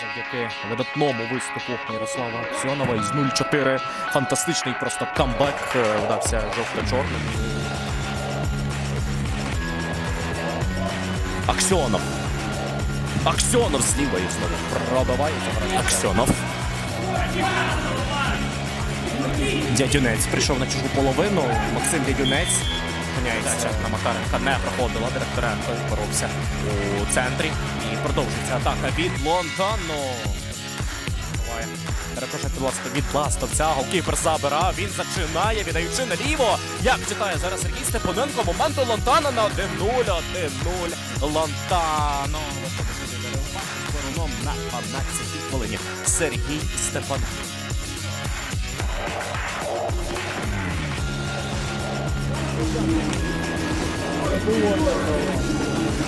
завдяки видатному виступу Ярослава Аксьонова із 0-4. Фантастичний просто камбек е, вдався жовто-чорним. Аксьонов. Аксьонов з лівої знову пробивається. Аксьонов. Дядюнець прийшов на чужу половину. Максим Дядюнець опиняється на Макаренка. Не проходила. Директоренко боровся у центрі. І продовжується атака від Лонтану. Буває. Перепрошую, будь ласка, від Ластовця. Голкіпер забирав. Він зачинає, віддаючи наліво. Як читає зараз Сергій Степаненко. Моменту Лонтана на 1-0. 1-0. Лонтано. Вороном на 12 хвилині. Сергій Степаненко.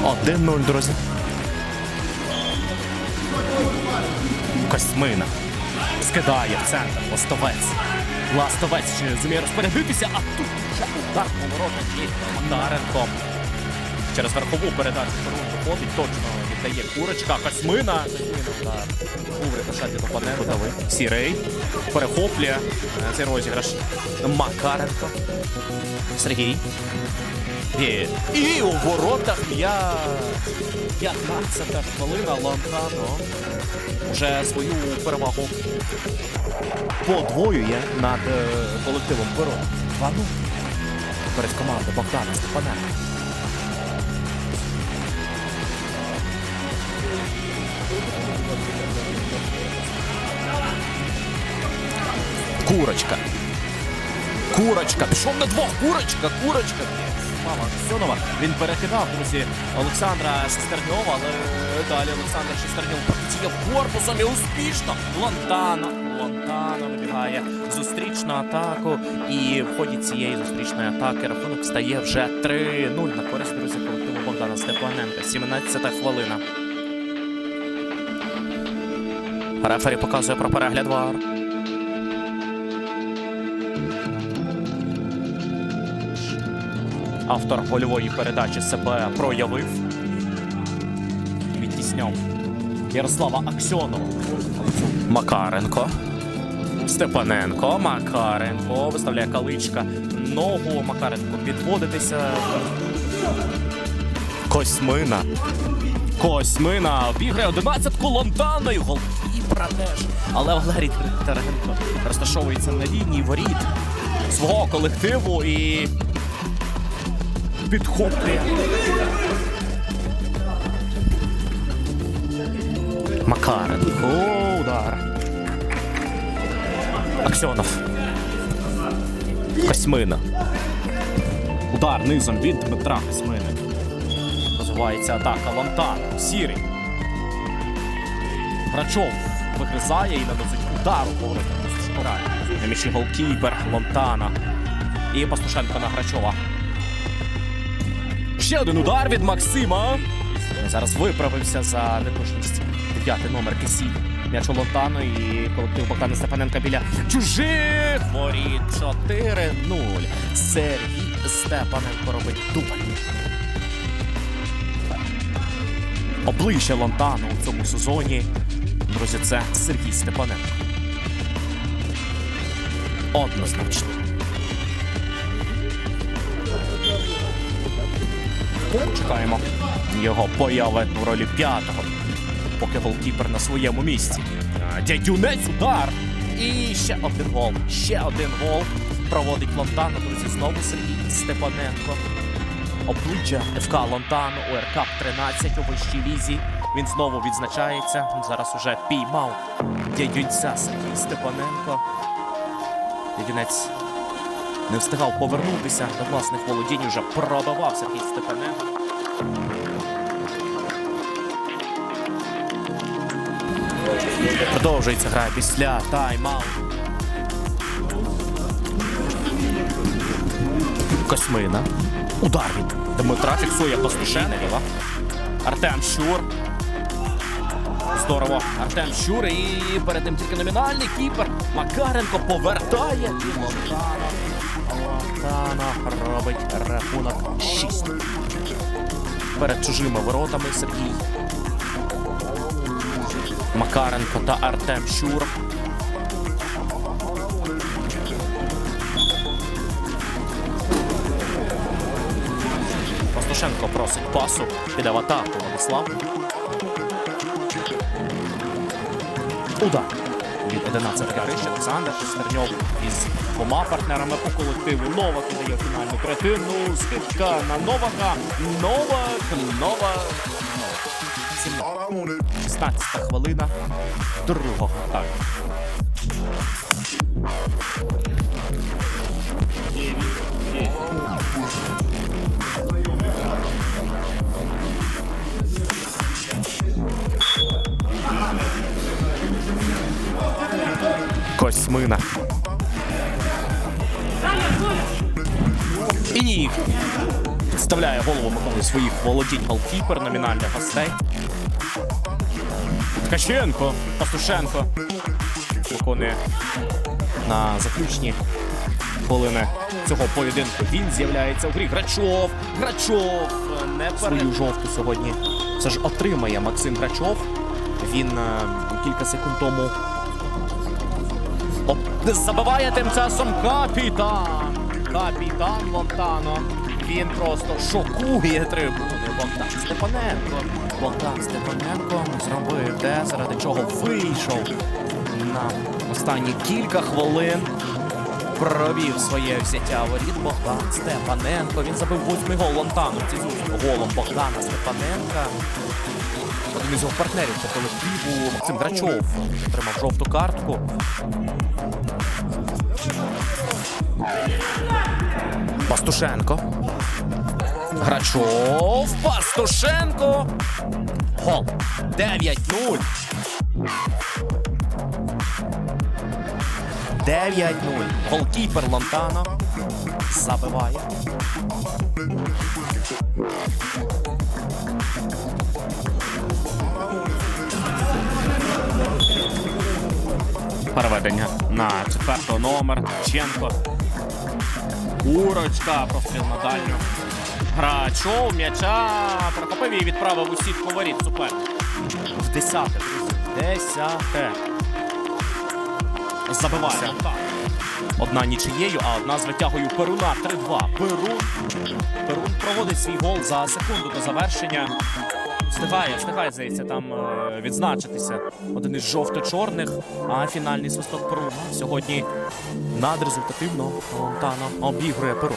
Один нуль, друзі. Косьмина. Скидає в центр. Ластовець. Ластовець ще зуміє розпорядитися, а тут вже удар поворотом і Макаренко. Через верхову передачу виходить, точно віддає курочка. Косьмина. Був рикошет від опонента. Сірей. Перехоплює е, цей розіграш. Макаренко. Сергій. І, і у воротах я 15 хвилина Лантано вже свою перевагу подвоює над е, колективом Перо. 2 перед командою Богдана Степаненка. Курочка. Курочка. Пішов на двох. Курочка, курочка. Мама Аксьонова. Він перекидав, друзі, Олександра Шестерньова, але далі Олександр Шестерньов працює корпусом і успішно. Лонтано. Лонтано вибігає зустрічну атаку. І в ході цієї зустрічної атаки рахунок стає вже 3-0 на користь друзі колективу Богдана Степаненка. 17 хвилина. Рефері показує про перегляд вар. Автор польової передачі себе проявив. Відтісняв Ярослава Аксьонова. Макаренко. Степаненко. Макаренко. Виставляє каличка. Ногу. Макаренко підводитися. Косьмина. Косьмина обіграє 11-ку Лонтаною. Гол і теж. Але Валерій Таренко розташовується на лінії воріт свого колективу і підхоплює. Макаренко. Удар. Аксьонов. Косьмина. Удар низом від Дмитра Косьмини. Розвивається атака Лантан. Сірий. Грачов вигризає і наносить удар у поворот. На голкіпер Лонтана. І Пастушенко на Грачова. Ще один удар від Максима. Зараз виправився за неточність. Дев'ятий номер Кесі. М'яч у Лонтану і колектив Богдана Степаненка біля чужих воріт 4-0. Сергій Степаненко робить дубль. Обличчя Лонтану у цьому сезоні. Друзі, це Сергій Степаненко. Однозначно. Чекаємо його появи в ролі п'ятого, поки голкіпер на своєму місці. Дядюнець удар. І ще один гол. Ще один гол. Проводить Лонтану. Друзі, знову Сергій Степаненко. Обличчя ФК Лонтану у РК 13 у вищій лізі. Він знову відзначається. Зараз уже піймав дядюнця Сергій Степаненко. Дядюнець не встигав повернутися до власних володінь. Уже пробивав Сергій Степаненко. Продовжується гра після тайм-ауту. Космина. Удар від Дмитра фіксує Пастушенева. Артем Щур. Здорово. Артем Щур і перед тим тільки номінальний кіпер. Макаренко повертає. Лонтана робить рахунок 6. Перед чужими воротами Сергій Макаренко та Артем Щур. Пастушенко просить пасу, піде в Владислав. Удар 11 Грищ Олександр Шестерньов із двома партнерами по колективу. Новак дає фінальну третину. Скидка на Новака. Новак, Новак. 17. 16 хвилина другого тайму. Косьмина. І підставляє голову Миколи своїх володінь голкіпер номінальних гостей. Ткаченко, Пастушенко виконує на заключні хвилини цього поєдинку. Він з'являється в грі. Грачов. Грачов не свою жовту сьогодні. Все ж отримає Максим Грачов. Він е, кілька секунд тому Оп, забиває тим часом капітан. Капітан Лонтано. Він просто шокує трибуни. Богдан Степаненко. Богдан Степаненко зробив те, заради чого вийшов на останні кілька хвилин. Провів своє взяття воріт Богдан Степаненко. Він забив восьмий гол Лонтану. Цізу голом Богдана Степаненка. Один із його партнерів по колективу Максим Грачов отримав жовту картку. Пастушенко. Грачов. Пастушенко. Гол. 9-0. 9-0. Голкіпер Лонтана забиває. Переведення на четвертого номер. Ченко. Курочка, простріл на дальню. Грачов м'яча прохопив і відправив у сітку воріт. Супер. В десяте. Десяте. Забиває. Одна нічиєю, а одна з витягою Перуна 3-2. Перун. Перун проводить свій гол за секунду до завершення. Встигає, встигає, здається, там е, відзначитися. Один із жовто-чорних, а фінальний свисток Перуна сьогодні надрезультативно Лонтано обігрує Перу.